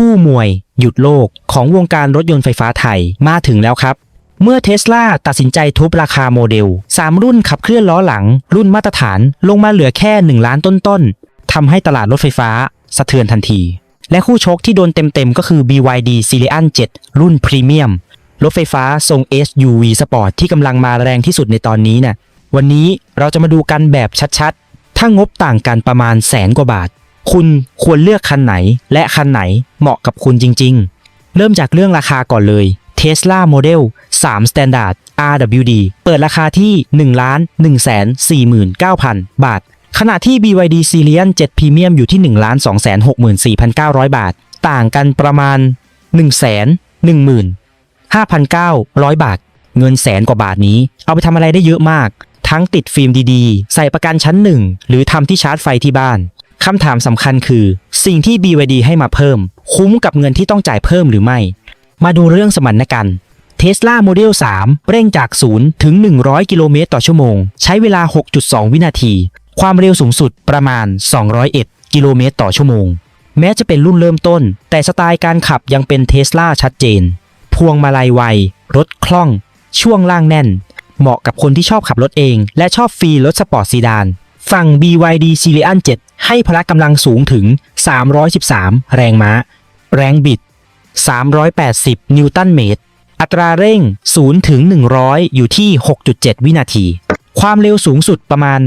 คู่มวย หยุดโลกของวงการรถยนต์ไฟฟ้าไทยมาถึงแล้วครับ เมื่อเทสลาตัดสินใจทุบราคาโมเดล 3 รุ่นขับเคลื่อนล้อหลัง รุ่นมาตรฐานลงมาเหลือแค่ 1 ล้านต้นๆทำให้ตลาดรถไฟฟ้า สะเทือนทันที และคู่ชกที่โดนเต็มๆก็คือ BYD c i l i a n 7 รุ่นพรีเมียมรถไฟฟ้าทรง SUV Sport ที่กำลังมาแรงที่สุดในตอนนี้น่ะวันนี้เราจะมาดูกันแบบชัดๆ ถ้างบต่างกันประมาณแสนกว่าบาท คุณควรเลือกคันไหน และคันไหนเหมาะกับคุณจริง ๆ เริ่มจากเรื่องราคาก่อนเลย Tesla Model 3 Standard RWD เปิดราคาที่1ล้าน1 4 9 0 0 0 บาท ขณะที่ BYD c i l i a n 7 Premium อยู่ที่1ล้าน2 6 4 9 0 0 บาท ต่างกันประมาณ 1 1 0 5,900 บาท เงินแสนกว่าบาทนี้ เอาไปทำอะไรได้เยอะมาก ทั้งติดฟิล์มดีๆ ใส่ประกันชั้นหนึ่ง หรือทำที่ชาร์จไฟที่บ้าน คำถามสำคัญคือ สิ่งที่ BYD ให้มาเพิ่ม คุ้มกับเงินที่ต้องจ่ายเพิ่มหรือไม่ มาดูเรื่องสมรรถกัน Tesla Model 3 เร่งจาก 0 ถึง 100 กิโลเมตรต่อชั่วโมง ใช้เวลา 6.2 วินาที ความเร็วสูงสุดประมาณ 201 กิโลเมตรต่อชั่วโมง แม้จะเป็นรุ่นเริ่มต้น แต่สไตล์การขับยังเป็น Tesla ชัดเจน พวงมาลัยไว รถคล่อง ช่วงล่างแน่น เหมาะกับคนที่ชอบขับรถเอง และชอบฟรีรถสปอร์ตซีดาน ฝั่ง BYD c i l i a n 7 ให้พละกำลังสูงถึง 313 แรงม้า แรงบิด 380 นิวตันเมตร อัตราเร่ง 0 ถึง 100 อยู่ที่ 6.7 วินาที ความเร็วสูงสุดประมาณ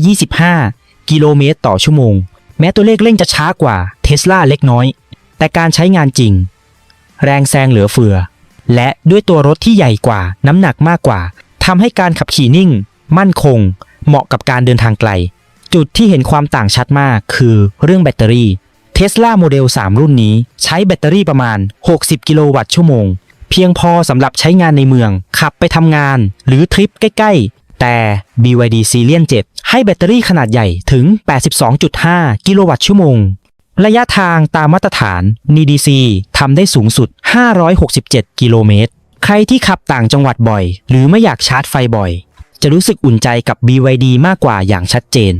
225 กิโลเมตรต่อชั่วโมง แม้ตัวเลขเร่งจะช้ากว่าเทสลาเล็กน้อย แต่การใช้งานจริง แรงแซงเหลือเฟือ และด้วยตัวรถที่ใหญ่กว่าน้ำหนักมากกว่าทำให้การขับขี่นิ่ง มั่นคง เหมาะกับการเดินทางไกล จุดที่เห็นความต่างชัดมากคือเรื่องแบตเตอรี่ Tesla Model 3รุ่นนี้ใช้แบตเตอรี่ประมาณ 60 กิโลวัตต์ชั่วโมง เพียงพอสำหรับใช้งานในเมือง ขับไปทำงาน หรือทริปใกล้ ๆ แต่ BYD c i l i a n 7 ให้แบตเตอรี่ขนาดใหญ่ถึง 82.5 กิโลวัตต์ชั่วโมง ระยะทางตามมาตรฐาน NEDC ทำได้สูงสุด 567 กิโลเมตร ใครที่ขับต่างจังหวัดบ่อย หรือไม่อยากชาร์จไฟบ่อย จะรู้สึกอุ่นใจกับ BYD มากกว่าอย่างชัดเจน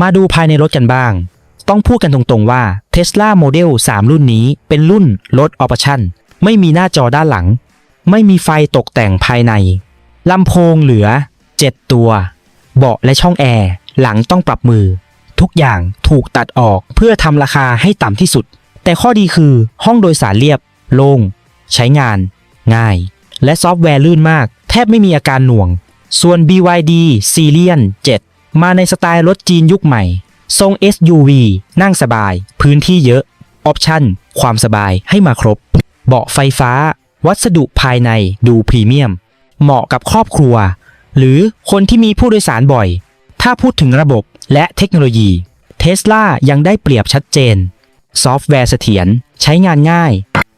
มาดูภายในรถกันบ้าง ต้องพูดกันตรงๆว่า Tesla Model 3 รุ่นนี้เป็นรุ่นลดออปชั่น ไม่มีหน้าจอด้านหลัง ไม่มีไฟตกแต่งภายในลำโพงเหลือ 7 ตัว เบาะและช่องแอร์หลังต้องปรับมือ ทุกอย่างถูกตัดออกเพื่อทำราคาให้ต่ำที่สุด แต่ข้อดีคือห้องโดยสารเรียบ โล่งใช้งาน ง่าย และซอฟต์แวร์ลื่นมาก แทบไม่มีอาการหน่วง ส่วน BYD c i l i a n 7 มาในสไตล์รถจีนยุคใหม่ ทรง SUV นั่งสบาย พื้นที่เยอะ ออปชั่น ความสบายให้มาครบ เบาะไฟฟ้า วัสดุภายในดูพรีเมียม เหมาะกับครอบครัว หรือคนที่มีผู้โดยสารบ่อย ถ้าพูดถึงระบบและเทคโนโลยีเทสลายังได้เปรียบชัดเจน ซอฟต์แวร์เสถียรใช้งานง่าย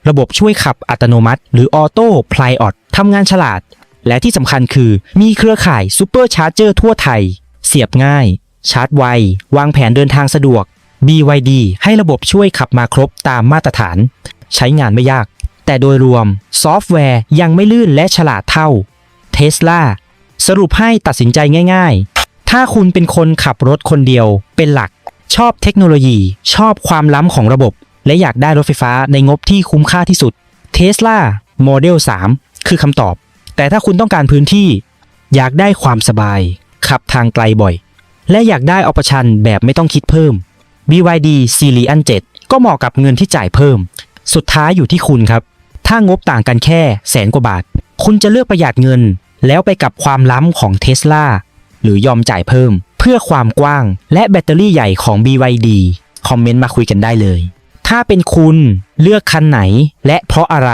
ระบบช่วยขับอัตโนมัติ หรือออโต้พลายออดทำงานฉลาด และที่สำคัญคือมีเครือข่ายซูเปอร์ชาร์เจอร์ทั่วไทย เสียบง่าย ชาร์จไว วางแผนเดินทางสะดวก BYD ให้ระบบช่วยขับมาครบตามมาตรฐาน ใช้งานไม่ยาก แต่โดยรวมซอฟต์แวร์ยังไม่ลื่นและฉลาดเท่า Tesla สรุปให้ตัดสินใจง่าย ๆ ถ้าคุณเป็นคนขับรถคนเดียวเป็นหลัก ชอบเทคโนโลยี ชอบความล้ำของระบบ และอยากได้รถไฟฟ้าในงบที่คุ้มค่าที่สุด Tesla Model 3 คือคำตอบ แต่ถ้าคุณต้องการพื้นที่ อยากได้ความสบาย ขับทางไกลบ่อย และอยากได้ออปชันแบบไม่ต้องคิดเพิ่ม BYD c i l i a n 7 ก็เหมาะกับเงินที่จ่ายเพิ่ม สุดท้ายอยู่ที่คุณครับ ถ้างบต่างกันแค่แสนกว่าบาท คุณจะเลือกประหยัดเงิน แล้วไปกับความล้ำของ Tesla หรือยอมจ่ายเพิ่ม เพื่อความกว้าง และแบตเตอรี่ใหญ่ของ BYD คอมเมนต์มาคุยกันได้เลย ถ้าเป็นคุณเลือกคันไหนและเพราะอะไร